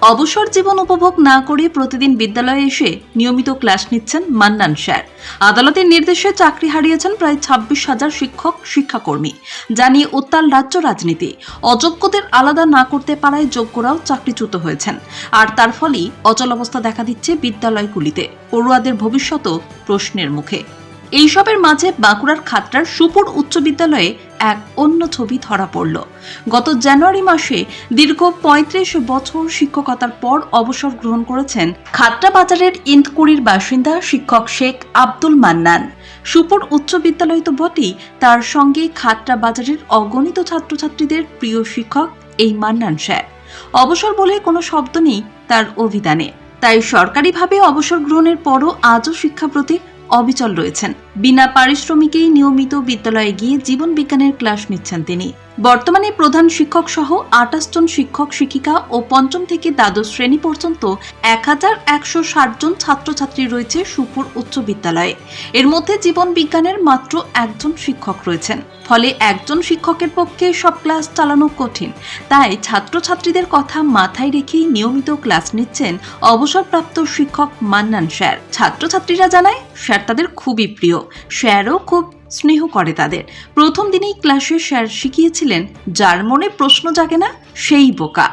অবসর জীবন উপভোগ না করে প্রতিদিন বিদ্যালয়ে এসে নিয়মিত ক্লাস নিচ্ছেন মান্নান স্যার। আদালতের নির্দেশে চাকরি হারিয়েছেন প্রায় ছাব্বিশ হাজার শিক্ষক, শিক্ষাকর্মী। যা নিয়ে উত্তাল রাজ্য রাজনীতি। অযোগ্যদের আলাদা না করতে পারায় যোগ্যরাও চাকরিচ্যুত হয়েছেন। আর তার ফলেই অচল অবস্থা দেখা দিচ্ছে বিদ্যালয়গুলিতে। পড়ুয়াদের ভবিষ্যতও প্রশ্নের মুখে। এইসবের মাঝে বাঁকুড়ার খাতড়ার সুপুর উচ্চ বিদ্যালয়ে এক অন্য ছবি ধরা পড়ল। গত জানুয়ারি মাসে দীর্ঘ পঁয়ত্রিশ বছর শিক্ষকতার পর অবসর গ্রহণ করেছেন খাতড়া বাজারের ইন্দকুড়ির বাসিন্দা শিক্ষক শেখ আব্দুল মান্নান। সুপুর উচ্চ বিদ্যালয় তো বটেই, তার সঙ্গে খাতড়া বাজারের অগণিত ছাত্রছাত্রীদের প্রিয় শিক্ষক এই মান্নান স্যার। অবসর বলে কোনো শব্দ নেই তার অভিধানে। তাই সরকারিভাবে অবসর গ্রহণের পরও আজও শিক্ষাপ্রতি অবিচল রয়েছেন। বিনা পারিশ্রমিকেই নিয়মিত বিদ্যালয়ে গিয়ে জীবন বিজ্ঞানের ক্লাস নিচ্ছেন তিনি। বর্তমানে প্রধান শিক্ষক সহ আঠাশ জন শিক্ষক, শিক্ষিকা ও পঞ্চম থেকে দ্বাদশ শ্রেণি পর্যন্ত এক হাজার একশো ষাট জন ছাত্রছাত্রী রয়েছে সুপুর উচ্চ বিদ্যালয়ে। এর মধ্যে জীবন বিজ্ঞানের মাত্র একজন শিক্ষক রয়েছেন। ফলে একজন শিক্ষকের পক্ষে সব ক্লাস চালানো কঠিন। তাই ছাত্রছাত্রীদের কথা মাথায় রেখেই নিয়মিত ক্লাস নিচ্ছেন অবসরপ্রাপ্ত শিক্ষক মান্নান স্যার। ছাত্রছাত্রীরা জানায়, স্যার তাদের খুবই প্রিয়। স্যারও খুব স্নেহ করে তাদের। প্রথম দিনেই ক্লাসে স্যার শিখিয়েছিলেন, যার মনে প্রশ্ন জাগে না, সেই বোকা।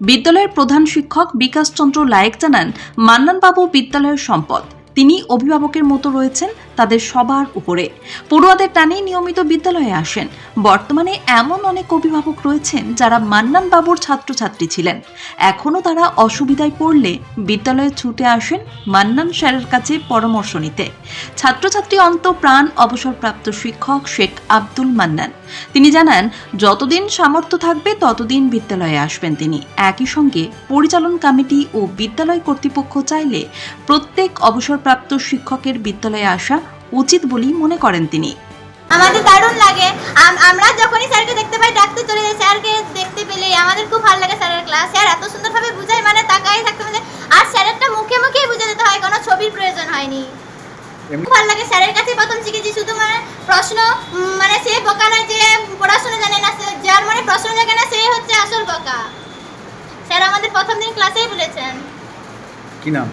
বিদ্যালয়ের প্রধান শিক্ষক বিকাশচন্দ্র লায়েক জানান, মান্নানবাবু বিদ্যালয়ের সম্পদ। তিনি অভিভাবকের মতো রয়েছেন তাদের সবার উপরে। পড়ুয়াদের টানেই নিয়মিত বিদ্যালয়ে আসেন। বর্তমানে এমন অনেক অভিভাবক রয়েছেন যারা মান্নান বাবুর ছাত্রছাত্রী ছিলেন। এখনও তারা অসুবিধায় পড়লে বিদ্যালয়ে ছুটে আসেন মান্নান স্যারের কাছে পরামর্শ নিতে। ছাত্রছাত্রী অন্ত প্রাণ অবসরপ্রাপ্ত শিক্ষক শেখ আব্দুল মান্নান। তিনি জানান, যতদিন সামর্থ্য থাকবে, ততদিন বিদ্যালয়ে আসবেন তিনি। একই সঙ্গে পরিচালন কমিটি ও বিদ্যালয় কর্তৃপক্ষ চাইলে প্রত্যেক অবসরপ্রাপ্ত শিক্ষকের বিদ্যালয়ে আসা উচিত বলেই মনে করেন তিনি। আমাদের দারুণ লাগে। আমরা যখনই স্যারকে দেখতে পাই ডাকতে চলে যাই স্যারকে দেখতে পেলেই আমাদের খুব ভালো লাগে স্যারের ক্লাস। স্যার এত সুন্দরভাবে বুঝায় মানে তাকাই থাকতে মানে আর স্যারেরটা মুখে মুখেই বুঝে দিতে হয় কোনো ছবির প্রয়োজন হয়নি। ভালো লাগে স্যারের কাছে প্রথম শিখেছি শুধু মানে প্রশ্ন মানে সে বোকা নয় যে পড়াশোনা জানে না সে- যার মানে প্রশ্ন জানে না সে হচ্ছে আসল বোকা। স্যার আমাদের প্রথম দিন ক্লাসেই বলেছেন। কি নাম?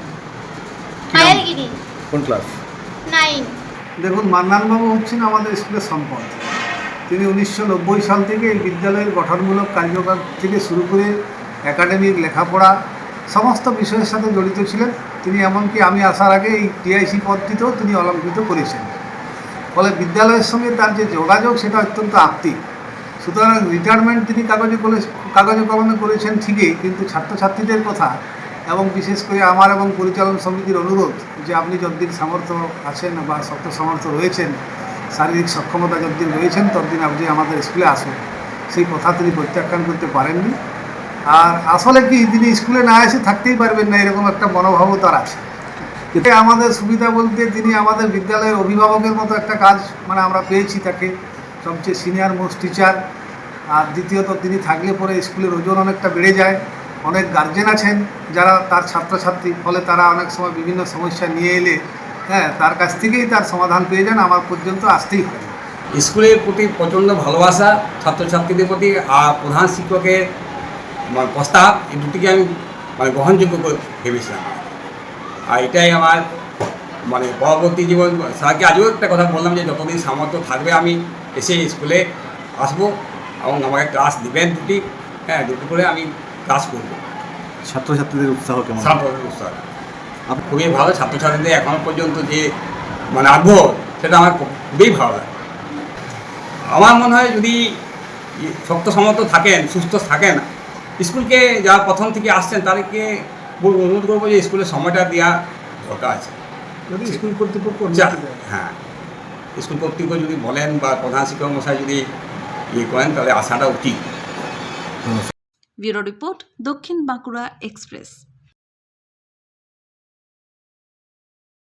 কোন ক্লাস নাইন দেখুন মান্নানবাবু হচ্ছেন আমাদের স্কুলের সম্পদ। তিনি উনিশশো নব্বই সাল থেকে এই বিদ্যালয়ের গঠনমূলক কার্যক্রম থেকে শুরু করে একাডেমিক লেখাপড়া সমস্ত বিষয়ের সাথে জড়িত ছিলেন। তিনি এমনকি আমি আসার আগে এই টিআইসি পদটিতেও তিনি অলঙ্কৃত করেছেন। ফলে বিদ্যালয়ের সঙ্গে তার যে যোগাযোগ সেটা অত্যন্ত আত্মিক। সুতরাং রিটায়ারমেন্ট তিনি কাগজে কাগজে কলমে করেছেন ঠিকই কিন্তু ছাত্রছাত্রীদের কথা এবং বিশেষ করে আমার এবং পরিচালন সমিতির অনুরোধ যে আপনি যতদিন সামর্থ্য আছেন বা শক্ত সামর্থ্য রয়েছেন, শারীরিক সক্ষমতা যতদিন রয়েছেন, ততদিন আপনি আমাদের স্কুলে আসুন। সেই কথা তিনি প্রত্যাখ্যান করতে পারেননি। আর আসলে কি, তিনি স্কুলে না এসে থাকতেই পারবেন না, এরকম একটা মনোভাবও তার আছে। এতে আমাদের সুবিধা বলতে তিনি আমাদের বিদ্যালয়ের অভিভাবকের মতো একটা কাজ মানে আমরা পেয়েছি তাকে। সবচেয়ে সিনিয়র মোস্ট টিচার আর দ্বিতীয়ত তিনি থাকলে পরে স্কুলের ওজন অনেকটা বেড়ে যায়। অনেক গার্জেন আছেন যারা তার ছাত্রছাত্রী, ফলে তারা অনেক সময় বিভিন্ন সমস্যা নিয়ে এলে হ্যাঁ তার কাছ থেকেই তার সমাধান পেয়ে যান, আমার পর্যন্ত আসতেই হয় স্কুলের প্রতি প্রচণ্ড ভালোবাসা ছাত্রছাত্রীদের প্রতি আর প্রধান শিক্ষকের মানে প্রস্তাব, এই দুটিকে আমি মানে গ্রহণযোগ্য করে ভেবেছিলাম। আর এটাই আমার মানে পরবর্তী জীবন, স্যারকে আজও একটা কথা বললাম যে যতদিন সামর্থ্য থাকবে আমি এসে স্কুলে আসব এবং আমাকে ক্লাস দিবেন দুটি হ্যাঁ দুটি করে আমি ক্লাস করব। ছাত্রছাত্রীদের উৎসাহ কেমন? ছাত্র স্যার আপনি খুবই ভালো ছাত্রছাত্রীদের এখনও পর্যন্ত যে মানে আগ্রহ সেটা আমার খুবই ভালো লাগে। আমার মনে হয় যদি শক্ত সামর্থ্য থাকেন সুস্থ থাকেন স্কুলকে যারা প্রথম থেকে আসছেন তাদেরকে অনুরোধ করব যে স্কুলের সময়টা দেওয়া দরকার আছে। যদি স্কুল কর্তৃপক্ষ যা হ্যাঁ। স্কুল কর্তৃপক্ষ যদি বলেন বা প্রধান শিক্ষক মশাই যদি ইয়ে করেন তাহলে আসাটা উচিত। ব্যুরো রিপোর্ট দক্ষিণ বাঁকুড়া এক্সপ্রেস।